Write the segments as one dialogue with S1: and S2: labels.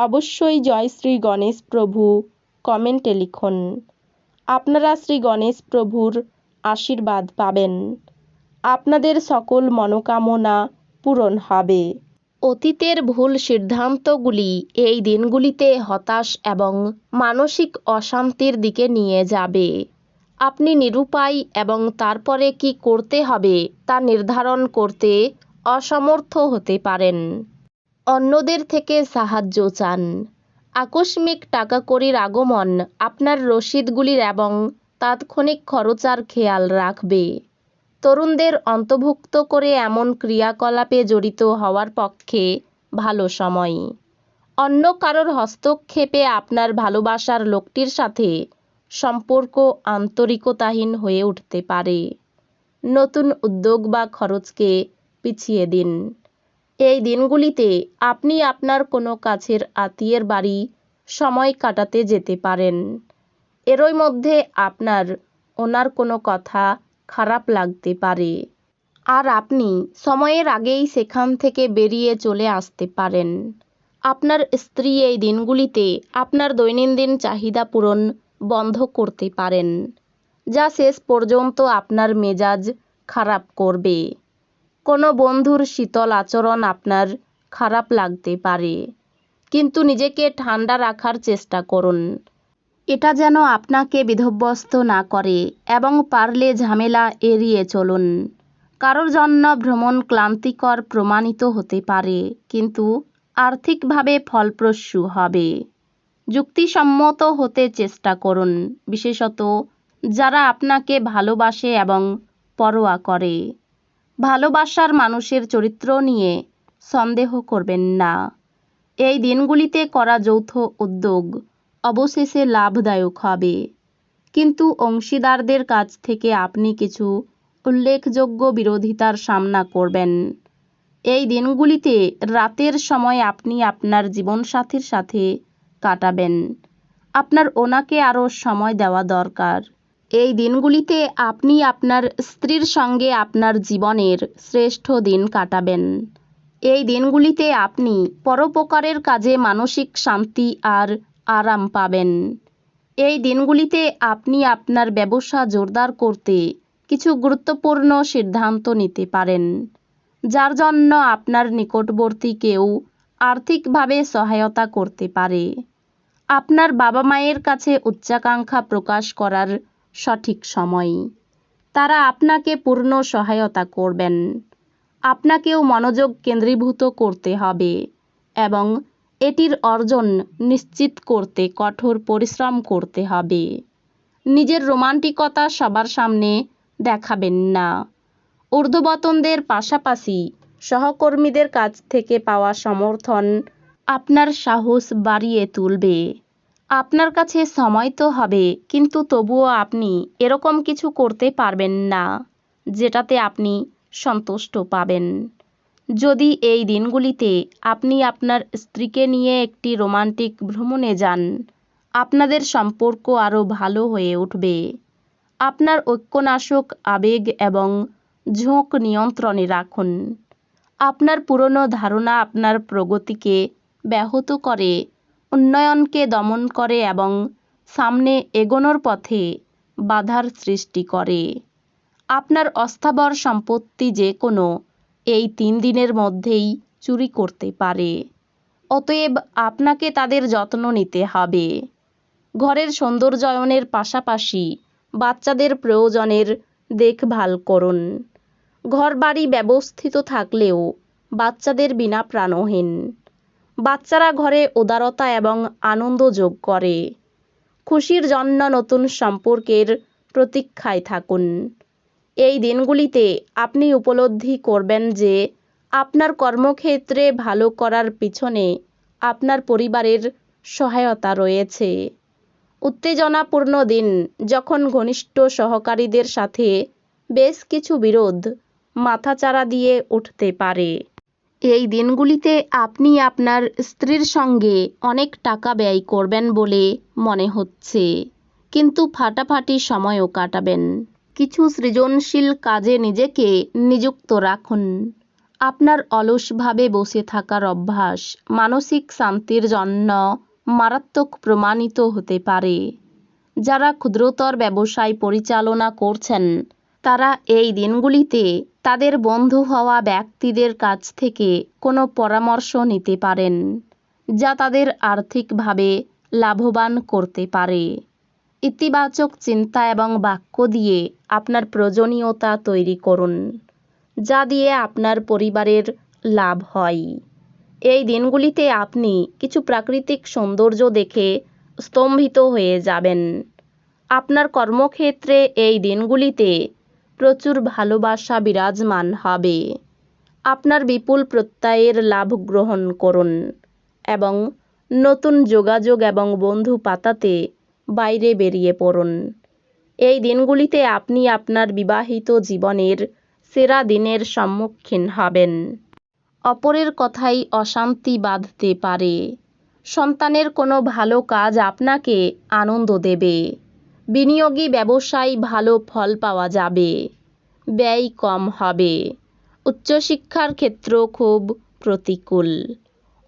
S1: অবশ্যই জয় শ্রী গণেশ প্রভু, কমেন্টে লিখুন। আপনারা শ্রী গণেশ প্রভুর আশীর্বাদ পাবেন। আপনাদের সকল মনোকামনা পূরণ হবে। অতীতের ভুল সিদ্ধান্তগুলি এই দিনগুলিতে হতাশ এবং মানসিক অশান্তির দিকে নিয়ে যাবে। আপনি নিরুপায় এবং তারপরে কি করতে হবে তা নির্ধারণ করতে অসমর্থ হতে পারেন। অন্যদের থেকে সাহায্য চান। আকস্মিক টাকা কড়ির আগমন আপনার রসিদগুলির এবং তাৎক্ষণিক খরচার খেয়াল রাখবে। তরুণদের অন্তর্ভুক্ত করে এমন ক্রিয়াকলাপে জড়িত হওয়ার পক্ষে ভালো সময়। অন্য কারোর হস্তক্ষেপে আপনার ভালোবাসার লোকটির সাথে সম্পর্ক আন্তরিকতাহীন হয়ে উঠতে পারে। নতুন উদ্যোগ বা খরচকে পিছিয়ে দিন। এই দিনগুলিতে আপনি আপনার কোনো কাছের আত্মীয়ের বাড়ি সময় কাটাতে যেতে পারেন। এরই মধ্যে আপনার ওনার কোনো কথা খারাপ লাগতে পারে। আর আপনি সময়ের আগেই সেখান থেকে বেরিয়ে চলে আসতে পারেন। আপনার স্ত্রী এই দিনগুলিতে আপনার দৈনন্দিন চাহিদা পূরণ বন্ধ করতে পারেন, যা শেষ পর্যন্ত আপনার মেজাজ খারাপ করবে। কোনো বন্ধুর শীতল আচরণ আপনার খারাপ লাগতে পারে। কিন্তু নিজেকে ঠান্ডা রাখার চেষ্টা করুন। এটা যেন আপনাকে বিধ্বস্ত না করে এবং পারলে ঝামেলা এড়িয়ে চলুন। কারোর জন্য ভ্রমণ ক্লান্তিকর প্রমাণিত হতে পারে, কিন্তু আর্থিকভাবে ফলপ্রসূ হবে। যুক্তিসম্মত হতে চেষ্টা করুন, বিশেষত যারা আপনাকে ভালোবাসে এবং পরোয়া করে। ভালোবাসার মানুষের চরিত্র নিয়ে সন্দেহ করবেন না। এই দিনগুলিতে করা যৌথ উদ্যোগ অবশেষে লাভদায়ক হবে। কিন্তু অংশীদারদের কাছ থেকে আপনি কিছু উল্লেখযোগ্য বিরোধিতার সামনা করবেন। এই দিনগুলিতে রাতের সময় আপনি আপনার জীবনসাথীর সাথে কাটাবেন। আপনার ওনাকে আরও সময় দেওয়া দরকার। এই দিনগুলিতে আপনি আপনার স্ত্রীর সঙ্গে আপনার জীবনের শ্রেষ্ঠ দিন কাটাবেন। এই দিনগুলিতে আপনি পরোপকারের কাজে মানসিক শান্তি আর আরাম পাবেন। এই দিনগুলিতে আপনি আপনার ব্যবসা জোরদার করতে কিছু গুরুত্বপূর্ণ সিদ্ধান্ত নিতে পারেন, যার জন্য আপনার নিকটবর্তী কেউ আর্থিকভাবে সহায়তা করতে পারে। আপনার বাবা মায়ের কাছে উচ্চাকাঙ্ক্ষা প্রকাশ করার সঠিক সময়ে তারা আপনাকে পূর্ণ সহায়তা করবেন। আপনাকেও মনোযোগ কেন্দ্রীভূত করতে হবে এবং এটির অর্জন নিশ্চিত করতে কঠোর পরিশ্রম করতে হবে। নিজের রোমান্টিকতা সবার সামনে দেখাবেন না। ঊর্ধ্ববতনদের পাশাপাশি সহকর্মীদের কাছ থেকে পাওয়া সমর্থন আপনার সাহস বাড়িয়ে তুলবে। আপনার কাছে সময় তো হবে, কিন্তু তবুও আপনি এরকম কিছু করতে পারবেন না, যেটাতে আপনি সন্তুষ্ট পাবেন। যদি এই দিনগুলিতে আপনি আপনার স্ত্রীকে নিয়ে একটি রোমান্টিক ভ্রমণে যান, আপনাদের সম্পর্ক আরও ভালো হয়ে উঠবে। আপনার ঐক্যনাশক আবেগ এবং ঝোঁক নিয়ন্ত্রণে রাখুন। আপনার পুরনো ধারণা আপনার প্রগতিকে ব্যাহত করে উন্নয়নকে দমন করে এবং সামনে এগোনোর পথে বাধার সৃষ্টি করে। আপনার অস্থাবর সম্পত্তি যে কোনো এই তিন দিনের মধ্যেই চুরি করতে পারে। অতএব আপনাকে তাদের যত্ন নিতে হবে। ঘরের সৌন্দর্যায়নের পাশাপাশি বাচ্চাদের প্রয়োজনের দেখভাল করুন। ঘরবাড়ি ব্যবস্থিত থাকলেও বাচ্চাদের বিনা প্রাণহীন। বাচ্চারা ঘরে উদারতা এবং আনন্দ যোগ করে। খুশির জন্য নতুন সম্পর্কের প্রতীক্ষায় থাকুন। এই দিনগুলিতে আপনি উপলব্ধি করবেন যে আপনার কর্মক্ষেত্রে ভালো করার পিছনে আপনার পরিবারের সহায়তা রয়েছে। উত্তেজনাপূর্ণ দিন যখন ঘনিষ্ঠ সহকারীদের সাথে বেশ কিছু বিরোধ মাথাচাড়া দিয়ে উঠতে পারে। এই দিনগুলিতে আপনি আপনার স্ত্রীর সঙ্গে অনেক টাকা ব্যয় করবেন বলে মনে হচ্ছে। কিন্তু ফাটাফাটি সময়ও কাটাবেন। কিছু সৃজনশীল কাজে নিজেকে নিযুক্ত রাখুন। আপনার অলসভাবে বসে থাকার অভ্যাস মানসিক শান্তির জন্য মারাত্মক প্রমাণিত হতে পারে। যারা ক্ষুদ্রতর ব্যবসায় পরিচালনা করছেন, তারা এই দিনগুলিতে তাদের বন্ধু হওয়া ব্যক্তিদের কাছ থেকে কোনো পরামর্শ নিতে পারেন, যা তাদের আর্থিকভাবে লাভবান করতে পারে। ইতিবাচক চিন্তা এবং বাক্য দিয়ে আপনার প্রয়োজনীয়তা তৈরি করুন, যা দিয়ে আপনার পরিবারের লাভ হয়। এই দিনগুলিতে আপনি কিছু প্রাকৃতিক সৌন্দর্য দেখে স্তম্ভিত হয়ে যাবেন। আপনার কর্মক্ষেত্রে এই দিনগুলিতে প্রচুর ভালোবাসা বিরাজমান হবে। আপনার বিপুল প্রত্যয়ের লাভ গ্রহণ করুন এবং নতুন যোগাযোগ এবং বন্ধু পাতাতে বাইরে বেরিয়ে পড়ুন। এই দিনগুলিতে আপনি আপনার বিবাহিত জীবনের সেরা দিনের সম্মুখীন হবেন। অপরের কথাই অশান্তি বাঁধতে পারে। সন্তানের কোনো ভালো কাজ আপনাকে আনন্দ দেবে। বিনিয়োগী ব্যবসায় ভালো ফল পাওয়া যাবে, ব্যয় কম হবে। উচ্চশিক্ষার ক্ষেত্র খুব প্রতিকূল।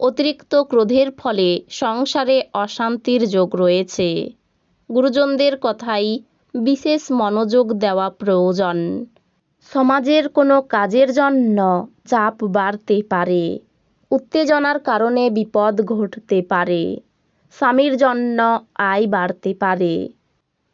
S1: অতিরিক্ত ক্রোধের ফলে সংসারে অশান্তির যোগ রয়েছে। গুরুজনদের কথাই বিশেষ মনোযোগ দেওয়া প্রয়োজন। সমাজের কোনো কাজের জন্য চাপ বাড়তে পারে, উত্তেজনার কারণে বিপদ ঘটতে পারে, স্বামীর জন্য আয় বাড়তে পারে।